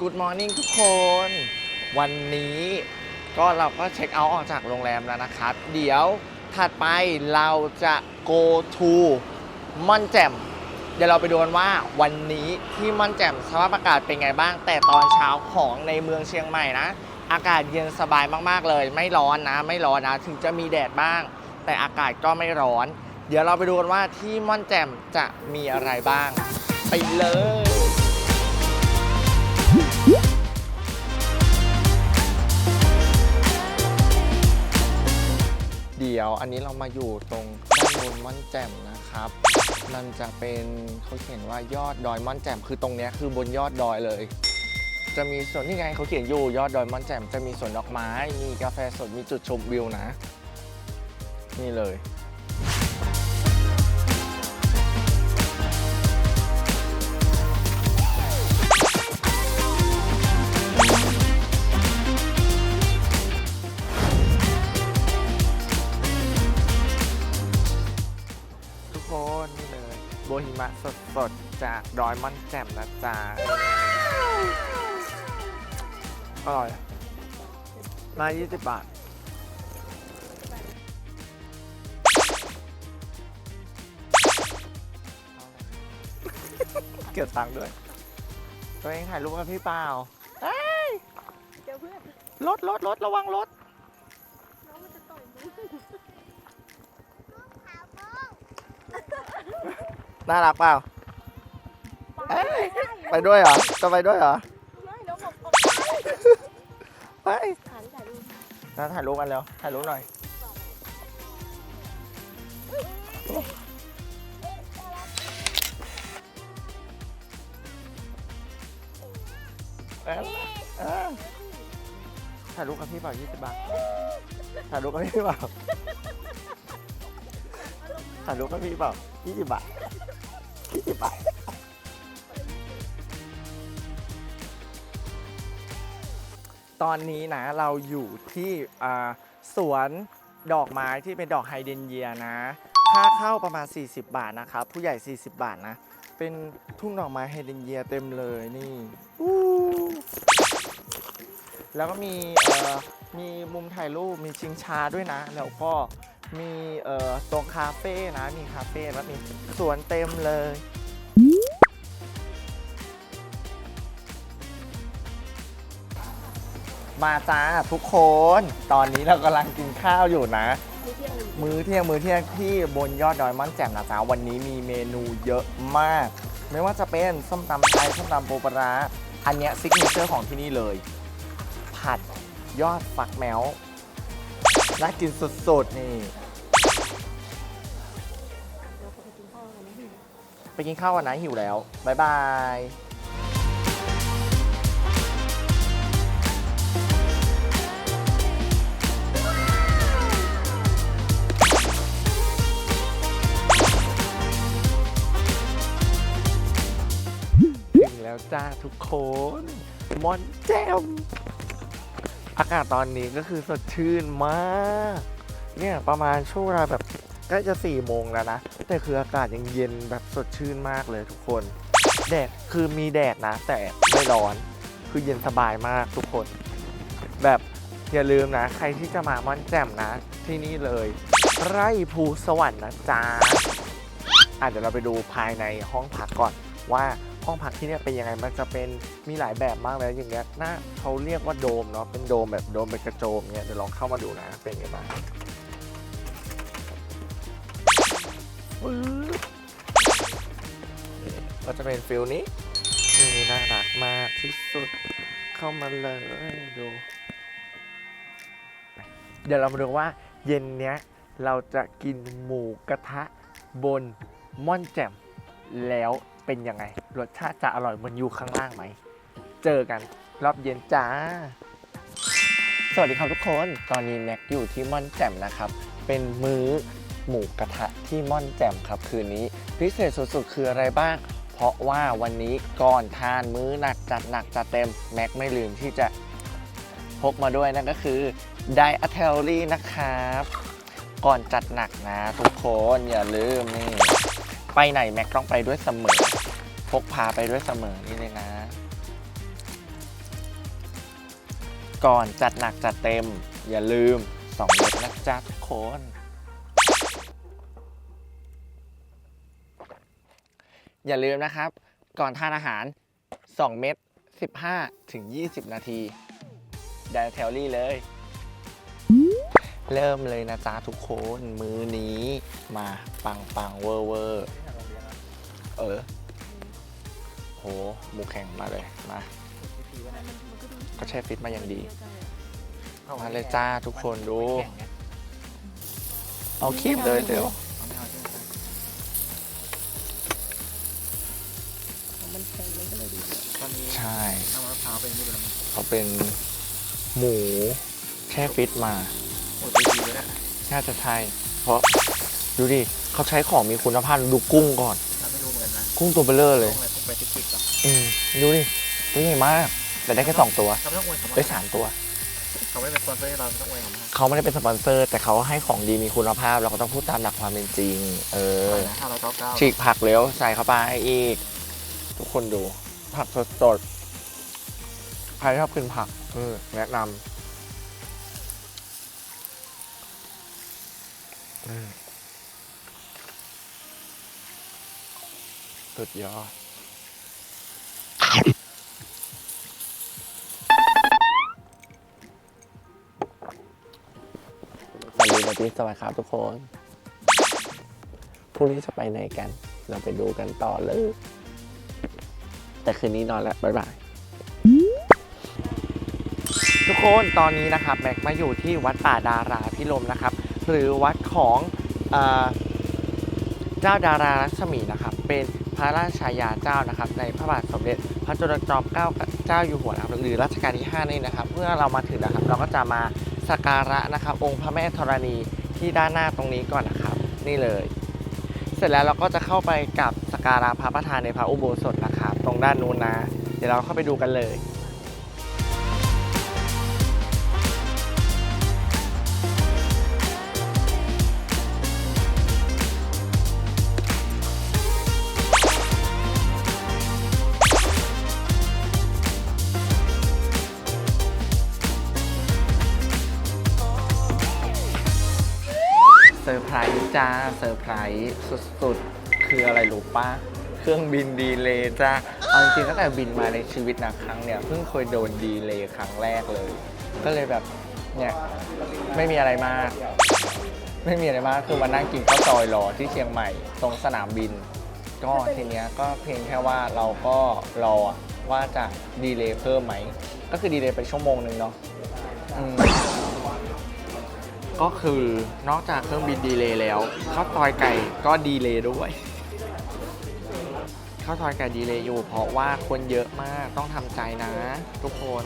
Good Morning ทุกคน วันนี้ก็เราก็เช็คเอาท์ออกจากโรงแรมแล้วนะครับ เดี๋ยวถัดไปเราจะ go to ม่อนแจ่มเดี๋ยวเราไปดูกันว่าวันนี้ที่ม่อนแจ่มสภาพอากาศเป็นไงบ้าง แต่ตอนเช้าของในเมืองเชียงใหม่นะ อากาศเย็นสบายมากๆเลย ไม่ร้อนนะ ไม่ร้อนนะ ถึงจะมีแดดบ้าง แต่อากาศก็ไม่ร้อน เดี๋ยวเราไปดูกันว่าที่ม่อนแจ่มจะมีอะไรบ้าง ไปเลย อันนี้เรามาอยู่ตรงด้านบนม่อนแจ่มนะครับ มันจะเป็นเขาเขียนว่ายอดดอยม่อนแจ่มคือตรงเนี้ยคือบนยอดดอยเลย จะมีส่วนนี่ไงเขาเขียนอยู่ยอดดอยม่อนแจ่มจะมีสวนดอกไม้ มีกาแฟสดมีจุดชมวิวนะ นี่เลย เลยโบหิมะสดๆ จากดอยม่อนแจ่มนะจ๊ะอร่อย มา 20 บาท เกี่ยวตังค์ด้วย ตัวเองถ่ายรูปกับพี่เปล่าเอ้ยเจอเพื่อนรถรถรถระวังรถ น่ารักเปล่าเอ้ยไปด้วยเหรอจะไปด้วยเหรอไม่แล้วบอกออกไปถ่ายถ่ายรูปนะถ่ายรูปกันเร็วถ่ายรูปหน่อย เอ้ยเอ้ยถ่ายรูปกับพี่เปล่า20บาทถ่ายรูปกับพี่เปล่าถ่ายรูปกับพี่เปล่า20บาท บาทตอนนี้นะเราอยู่ที่อ่าสวนดอกไม้ที่เป็นดอกไฮเดนเยียนะ ค่าเข้าประมาณ 40 บาทนะครับ ผู้ใหญ่ 40 บาทนะ เป็นทุ่งดอกไม้ไฮเดนเยียเต็มเลยนี่อู้แล้วก็มีเอ่อมีมุมถ่ายรูปมีชิงช้าด้วยนะ แล้วก็ มีเอ่อตรงคาเฟ่นะ มีคาเฟ่แล้วมีสวนเต็มเลย มาจ้าทุกคน ตอนนี้เรากำลังกินข้าวอยู่นะมีเที่ยงหนึ่งมื้อเที่ยงมื้อเที่ยงที่บนยอดดอยม่อนแจ่มนะจ๊ะวันนี้มีเมนูเยอะมาก ไม่ว่าจะเป็นส้มตำไทยส้มตำปูปลาร้าอันเนี้ยซิกเนเจอร์ของที่นี่เลย ผัดยอดฟักแมว น่ากินสุดๆนี่ไปกินข้าวกันนะพี่ ไปกินข้าวกันนะหิวแล้ว บ๊ายบายถึงแล้วจ้าทุกคน มอนแจม อากาศตอนนี้ก็คือสดชื่นมาก เนี่ยประมาณช่วงเวลาแบบใกล้จะ4ี่โมงแล้วนะ แต่คืออากาศยังเย็นแบบสดชื่นมากเลยทุกคน แดดคือมีแดดนะ แต่ไม่ร้อน คือเย็นสบายมากทุกคน แบบอย่าลืมนะ ใครที่จะมาม่อนแจ่มนะ ที่นี่เลย ไร่ภูสวรรค์นะจ๊ะอะเดี๋ยวเราไปดูภายในห้องพักก่อนว่า ห้องพักที่เนี่ยเป็นยังไงมันจะเป็นมีหลายแบบมากเลยอย่างเงี้ยน่าเขาเรียกว่าโดมเนาะเป็นโดมแบบโดมเป็นกระโจมเนี่ยเดี๋ยวลองเข้ามาดูนะเป็นยังไงบ้างก็จะเป็นฟิลนี้นี่น่ารักมากที่สุดเข้ามาเลยดู เดี๋ยวเรามาดูว่าเย็นเนี้ยเราจะกินหมูกระทะบนม่อนแจ่มแล้ว เป็นยังไง รสชาติจะอร่อยเหมือนอยู่ข้างล่างไหม เจอกันรอบเย็นจ้า สวัสดีครับทุกคน ตอนนี้แม็กอยู่ที่ม่อนแจ่มนะครับ เป็นมื้อหมูกระทะที่ม่อนแจ่มครับคืนนี้ พิเศษสุดๆ คืออะไรบ้าง เพราะว่าวันนี้ก่อนทานมื้อหนักจัดหนักจัดเต็มแม็กไม่ลืมที่จะพกมาด้วยนั่นก็คือไดอะเทลลี่นะครับ ก่อนจัดหนักนะทุกคนอย่าลืมนี่ไปไหนแม็กต้องไปด้วยเสมอ พกพาไปด้วยเสมอนี่เลยนะ ก่อนจัดหนักจัดเต็ม อย่าลืม2เม็ดนะจ๊ะทุกคนอย่าลืมนะครับ ก่อนทานอาหาร 2 เม็ด15 ถึง 20 นาทีไดแทลลี่เลย เริ่มเลยนะจ๊ะทุกคน มือนี้มาปังปังเวอร์เวอร์เออ โหหมูแข็งมาเลยมาก็แช่ฟิตมาอย่างดีมาเลยจ้าทุกคนดูเอาคีบเลยเดี๋ยวมันแข็งมันก็เลยดีตอนนี้ใช่น้ำมะพร้าวเป็นนี่เป็นอะไรเขาเป็นหมูแช่ฟิตมาโอ้ดีดีเลยนะน่าจะใช่เพราะดูดิเขาใช้ของมีคุณภาพดูกุ้งก่อนถ้าไม่รู้เหมือนกันนะกุ้งตัวเบลเลอร์เลยต้องอะไรพวกไปติ๊กๆหรออืม ดูดิตัวใหญ่มาก แต่ได้แค่สองตัวเขาไม่ต้องอวยเขาได้สามตัว เขาไม่เป็นคนเพื่อให้เราไม่ต้องอวยเขามากเขาไม่ได้เป็นสปอนเซอร์ แต่เขาให้ของดีมีคุณภาพ เราก็ต้องพูดตามหลักความเป็นจริง เออห้าร้อยเก้าเก้าฉีกผักเร็วใส่เข้าไปอีก ทุกคนดู ผักสดๆใครชอบกินผักเออแนะนำอืมสุดยอด สวัสดีนะพี่สวัสดีครับทุกคน พรุ่งนี้จะไปไหนกัน เราไปดูกันต่อเลย แต่คืนนี้นอนแล้ว บ๊ายบาย ทุกคนตอนนี้นะครับแม็กมาอยู่ที่วัดป่าดาราพิรมนะครับ หรือวัดของเออเจ้าดารารัศมีนะครับ เป็นพระราชายาเจ้านะครับ ในพระบาทสมเด็จ ระจุลจอมเกล้าเจ้าอยู่หัวนะครับหรือรัชกาลที่ 5 นี่นะครับ เมื่อเรามาถึงนะครับ เราก็จะมาสักการะนะครับ องค์พระแม่ธรณีที่ด้านหน้าตรงนี้ก่อนนะครับ นี่เลย เสร็จแล้วเราก็จะเข้าไปกับสักการะพระประธานในพระอุโบสถนะครับ ตรงด้านนู้นนะ เดี๋ยวเราเข้าไปดูกันเลย ซอร์ไพรส์จ้าเซอร์ไพรส์สุดๆ คืออะไรรู้ปะเครื่องบินดีเลย์จ้าเอาจริงๆตั้งแต่บินมาในชีวิตนะครั้งเนี่ยเพิ่งเคยโดนดีเลย์ครั้งแรกเลย ก็เลยแบบเนี่ยไม่มีอะไรมาก ไม่มีอะไรมากคือมานั่งกินข้าวซอยรอที่เชียงใหม่ ตรงสนามบิน ก็ทีเนี้ยก็เพียงแค่ว่าเราก็รอว่าจะดีเลย์เพิ่มไหมก็คือดีเลย์ไปชั่วโมงหนึ่งเนาะ ก็คือนอกจากเครื่องบินดีเลย์แล้วข้าวซอยไก่ก็ดีเลย์ด้วยข้าวซอยไก่ดีเลย์อยู่เพราะว่าคนเยอะมากต้องทำใจนะ ทุกคน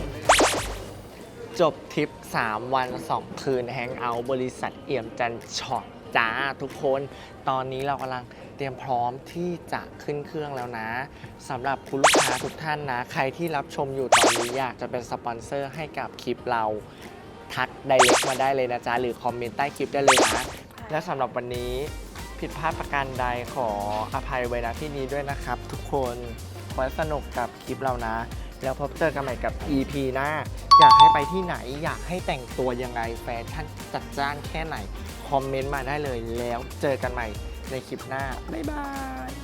จบทริป 3 วัน 2 คืนแฮงเอาท์บริษัทเอี่ยมจันช็อตจ้าทุกคนตอนนี้เรากำลังเตรียมพร้อมที่จะขึ้นเครื่องแล้วนะสำหรับคุณลูกค้าทุกท่านนะ ใครที่รับชมอยู่ตอนนี้อยากจะเป็นสปอนเซอร์ให้กับคลิปเรา ทัก direct มาได้เลยนะจ๊ะ หรือคอมเมนต์ใต้คลิปได้เลยนะ และสำหรับวันนี้ผิดพลาดประการใดขออภัยไว้ณที่นี้ด้วยนะครับ ทุกคนขอให้สนุกกับคลิปเรานะ แล้วพบเจอกันใหม่กับ EP หน้า อยากให้ไปที่ไหนอยากให้แต่งตัวยังไงแฟชั่นจัดจ้านแค่ไหน คอมเมนต์มาได้เลยแล้วเจอกันใหม่ในคลิปหน้า บ๊ายบาย